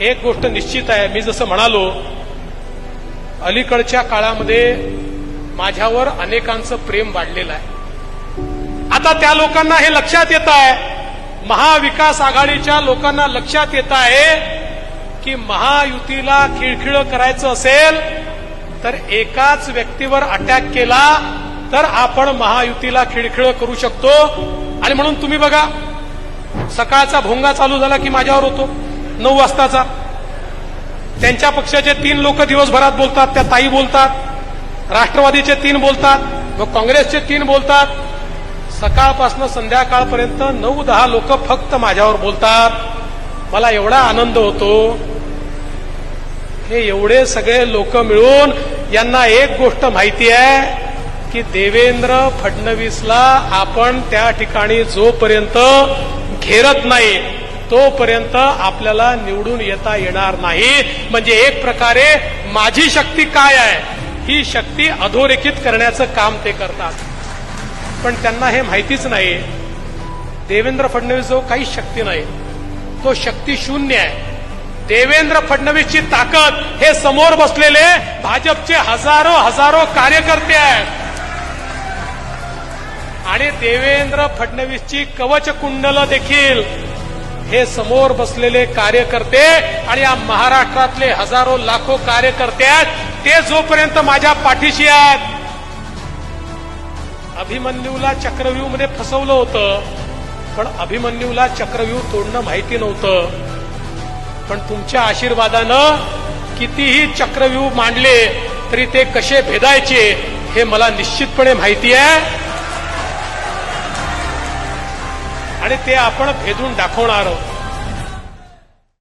एक गोष्ट निश्चित आहे मी जसं म्हणालो अलीकडच्या काळामध्ये माझ्यावर अनेकांचं प्रेम वाढलेलं आहे. आता त्या लोकांना हे लक्षात येत आहे महाविकास आघाडीच्या लोकांना लक्षात येत आहे की महायुतीला खिळखिळ करायचं असेल तर एकाच व्यक्तीवर अटॅक केला तर आपण महायुतीला खिळखिळ करू शकतो. आणि म्हणून तुम्ही बघा सकाळचा भोंगा चालू झाला की माझ्यावर होतो. नऊ वाजताचा. त्यांच्या पक्षाचे तीन लोक दिवसभरात बोलतात त्या ताई बोलतात राष्ट्रवादीचे तीन बोलतात मग काँग्रेसचे तीन बोलतात. सकाळपासून संध्याकाळपर्यंत नऊ दहा लोक फक्त माझ्यावर बोलतात. मला एवढा आनंद होतो. हे एवढे सगळे लोक मिळून यांना एक गोष्ट माहिती आहे की देवेंद्र फडणवीसला आपण त्या ठिकाणी जोपर्यंत घेरत नाही तोपर्यंत आपल्याला निवडून येता येणार नाही. म्हणजे एक प्रकारे माझी शक्ती काय आहे? ही शक्ती अधोरेखित करण्याचं काम ते करतात. पण त्यांना हे माहितीच नाही. देवेंद्र फडणवीस जो काही शक्ती नाही. तो शक्ती शून्य आहे. देवेंद्र फडणवीसची ताकद हे समोर बसलेले भाजपचे हजारो हजारो कार्यकर्ते आहेत. आणि देवेंद्र फडणवीसची कवच कुंडल देखील हे समोर बसलेले कार्यकर्ते आणि या महाराष्ट्रातले हजारो लाखो कार्यकर्ते आहेत ते जोपर्यंत माझ्या पाठीशी आहेत. अभिमन्यूला चक्रव्यूमध्ये फसवलं होतं पण अभिमन्यूला चक्रव्यूह तोडणं माहिती नव्हतं. पण तुमच्या आशीर्वादानं कितीही चक्रव्यूह मांडले तरी ते कसे भेदायचे हे मला निश्चितपणे माहिती आहे. आणि ते आपण भेदून दाखवणार आहोत.